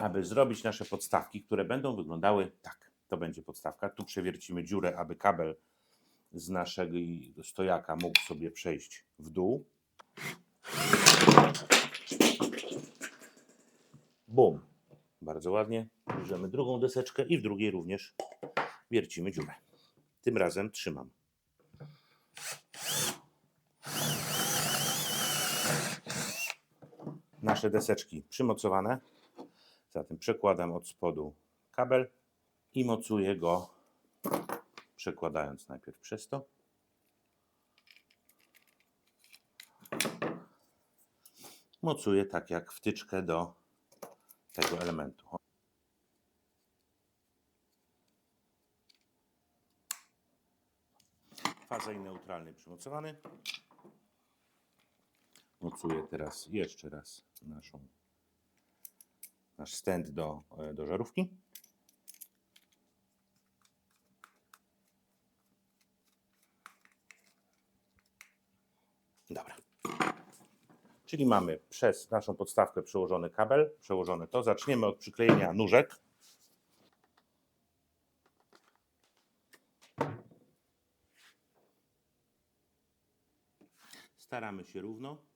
aby zrobić nasze podstawki, które będą wyglądały tak. To będzie podstawka. Tu przewiercimy dziurę, aby kabel z naszego stojaka mógł sobie przejść w dół. Bum. Bardzo ładnie. Bierzemy drugą deseczkę i w drugiej również wiercimy dziurę. Tym razem trzymam. Nasze deseczki przymocowane. Zatem przekładam od spodu kabel i mocuję go, przekładając najpierw przez to. Mocuję tak jak wtyczkę do tego elementu. Fazej neutralny przymocowany. Mocuję teraz jeszcze raz naszą, nasz stent do, e, do żarówki. Dobra. Czyli mamy przez naszą podstawkę przełożony kabel, przełożone to. Zaczniemy od przyklejenia nóżek. Staramy się równo.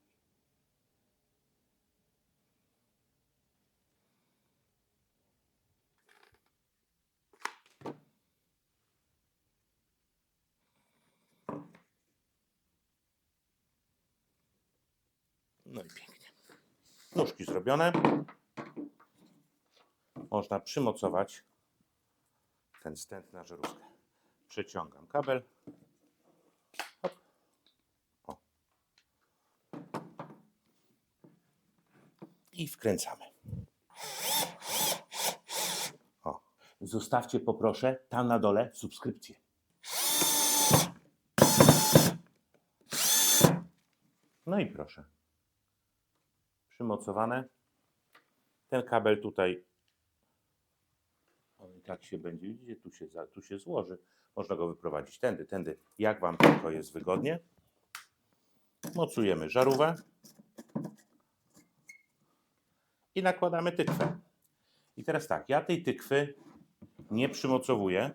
No i pięknie. Nóżki zrobione. Można przymocować ten stent na żarówkę. Przeciągam kabel. Hop. O. I wkręcamy. O. Zostawcie poproszę tam na dole subskrypcję. No i proszę przymocowane. Ten kabel tutaj, on i tak się będzie, widzicie, tu się, tu się złoży. Można go wyprowadzić tędy, tędy, jak Wam tylko jest wygodnie. Mocujemy żarówkę i nakładamy tykwę. I teraz tak, ja tej tykwy nie przymocowuję,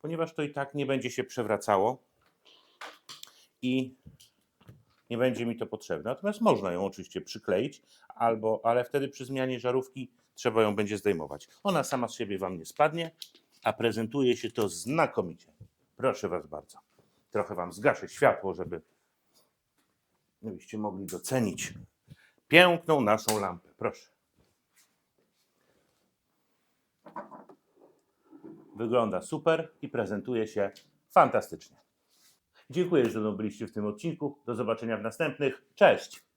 ponieważ to i tak nie będzie się przewracało i nie będzie mi to potrzebne. Natomiast można ją oczywiście przykleić, albo, ale wtedy przy zmianie żarówki trzeba ją będzie zdejmować. Ona sama z siebie Wam nie spadnie, a prezentuje się to znakomicie. Proszę Was bardzo. Trochę Wam zgaszę światło, żeby żebyście mogli docenić piękną naszą lampę. Proszę. Wygląda super i prezentuje się fantastycznie. Dziękuję, że byliście w tym odcinku. Do zobaczenia w następnych. Cześć!